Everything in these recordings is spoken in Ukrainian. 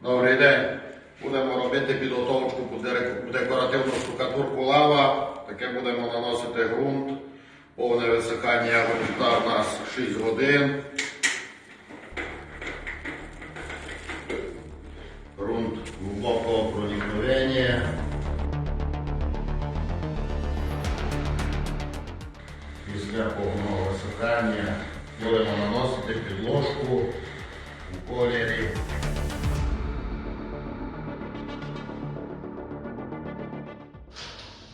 Добрий день. Будемо робити підготовку під дере- декоративну штукатурку лава. Таке будемо наносити ґрунт. Повне висихання ґрунта у нас 6 годин. Ґрунт глибокого проникновення. Після повного висихання будемо наносити підложку у кольорі.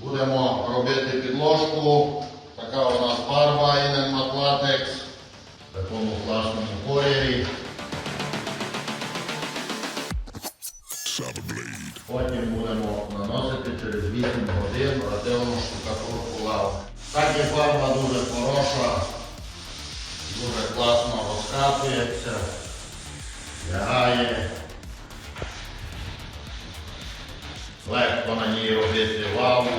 Будемо робити підложку. Така у нас фарба Latex в такому класному кольорі. Потім будемо наносити через 8 годин ретельну штукатурку лав. Так і фарба дуже хороша, дуже класно розкатується, лягає. Легко на ній робити лаву.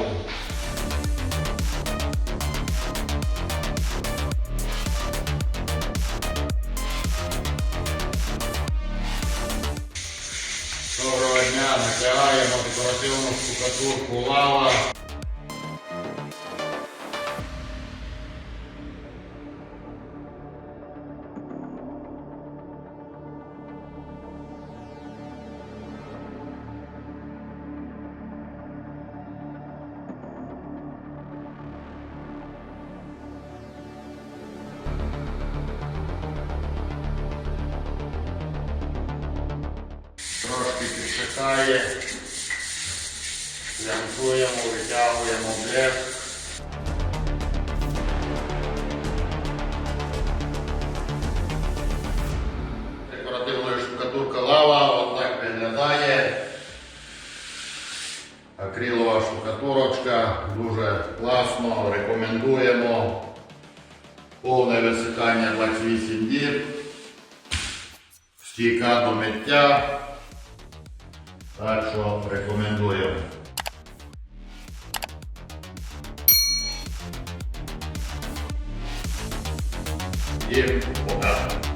Доброго дня, натягаємо декоративну штукатурку лава. Трошки підсихає. Лянкуємо, витягуємо блеск. Декоративна штукатурка лава, от так виглядає. Акрилова штукатурочка, дуже класно, рекомендуємо. Повне висихання 28 діб. Стійка до миття. Так що рекомендуємо. І пока.